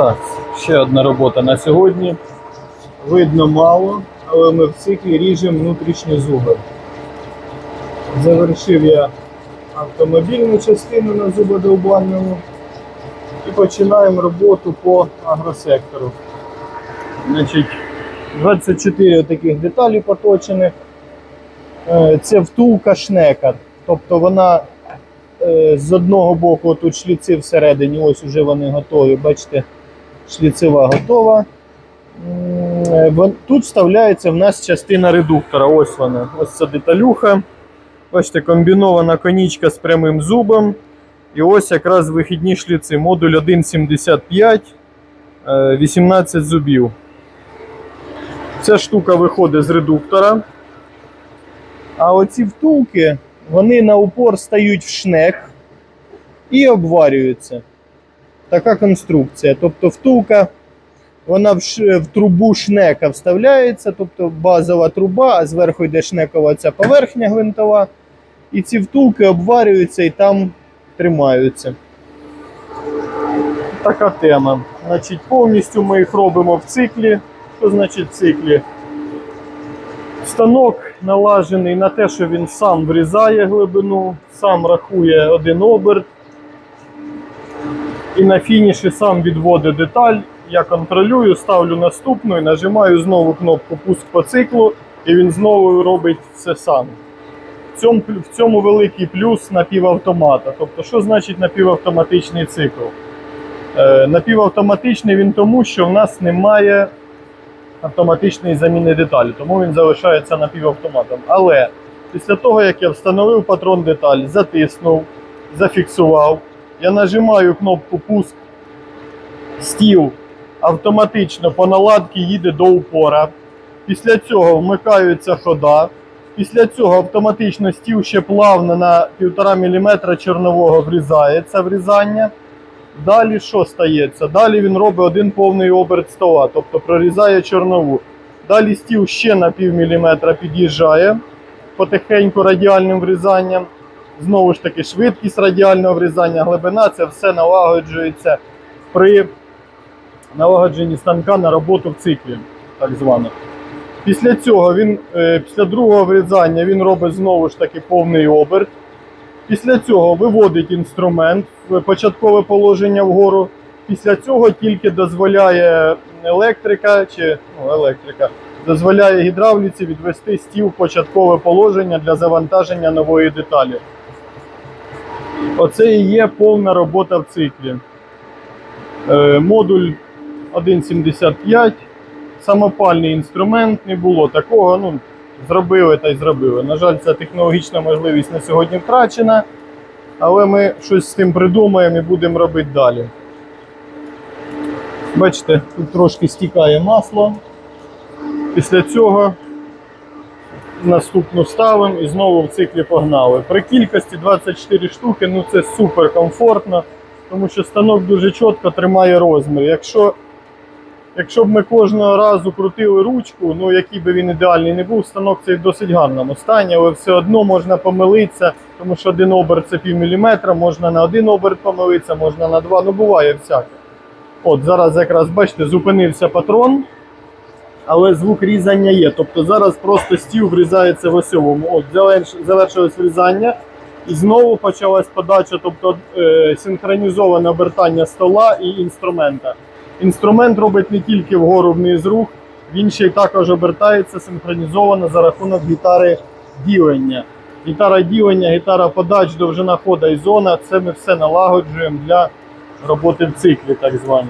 Так, ще одна робота на сьогодні. Видно мало, але ми в циклі ріжемо внутрішні зуби. Завершив я автомобільну частину на зубодовбальному і починаємо роботу по агросектору. Значить, 24 таких деталі поточених. Е, Це втулка шнека. Тобто вона е, з одного боку тут шліци всередині, ось уже вони готові. Бачите, шліцева готова. Е, Тут вставляється в нас частина редуктора. Ось вона. Ось ця деталюха. Бачите, комбінована конічка з прямим зубом. І ось якраз вихідні шліци. Модуль 1,75, е, 18 зубів. Ця штука виходить з редуктора. А оці втулки, вони на упор стають в шнек і обварюються. Така конструкція. Тобто втулка, вона в, ш- в трубу шнека вставляється, тобто базова труба, а зверху йде шнекова ця поверхня гвинтова. І ці втулки обварюються і там тримаються. Така тема. Значить, повністю ми їх робимо в циклі. Що значить в циклі? Станок налажений на те, що він сам врізає глибину, сам рахує один оберт. І на фініші сам відводить деталь. Я контролюю, ставлю наступну і нажимаю знову кнопку пуск по циклу, і він знову робить все сам. В цьому, в цьому великий плюс напівавтомата. Тобто, що значить напівавтоматичний цикл? Е, напівавтоматичний він тому, що в нас немає автоматичної заміни деталі, тому він залишається напівавтоматом. Але після того, як я встановив патрон деталь, затиснув, зафіксував, я нажимаю кнопку пуск, стіл автоматично по наладці їде до упора. Після цього вмикаються хода. Після цього автоматично стіл ще плавно на 1,5 мм чорнового врізається врізання. Далі що стається? Далі він робить один повний оберт стола, тобто прорізає чорнову. Далі стіл ще на пів міліметра під'їжджає потихеньку радіальним врізанням. Знову ж таки, швидкість радіального врізання, глибина це все налагоджується при налагодженні станка на роботу в циклі, так звано. Після цього він, е, після другого врізання він робить знову ж таки повний оберт. Після цього виводить інструмент в початкове положення вгору. Після цього тільки дозволяє електрика чи ну, електрика дозволяє гідравліці відвести стіл в початкове положення для завантаження нової деталі. Оце і є повна робота в циклі. Е, модуль 1.75. Самопальний інструмент не було такого. Ну, зробили та й зробили. На жаль, ця технологічна можливість на сьогодні втрачена, але ми щось з тим придумаємо і будемо робити далі. Бачите, тут трошки стікає масло. Після цього наступну ставимо і знову в циклі погнали. При кількості 24 штуки ну це супер комфортно, тому що станок дуже чітко тримає розмір. Якщо Якщо б ми кожного разу крутили ручку, ну який би він ідеальний не був, станок цей в досить гарному стані, але все одно можна помилитися, тому що один оберт це пів міліметра, можна на один оберт помилитися, можна на два, ну буває всяке. От зараз якраз бачите, зупинився патрон, але звук різання є. Тобто зараз просто стіл врізається в осьовому. От завершилось врізання. І знову почалась подача, тобто е, синхронізоване обертання стола і інструмента. Інструмент робить не тільки вгору вниз рух, він ще й також обертається синхронізовано за рахунок гітари ділення. Гітара ділення, гітара подач, довжина хода і зона це ми все налагоджуємо для роботи в циклі, так звані.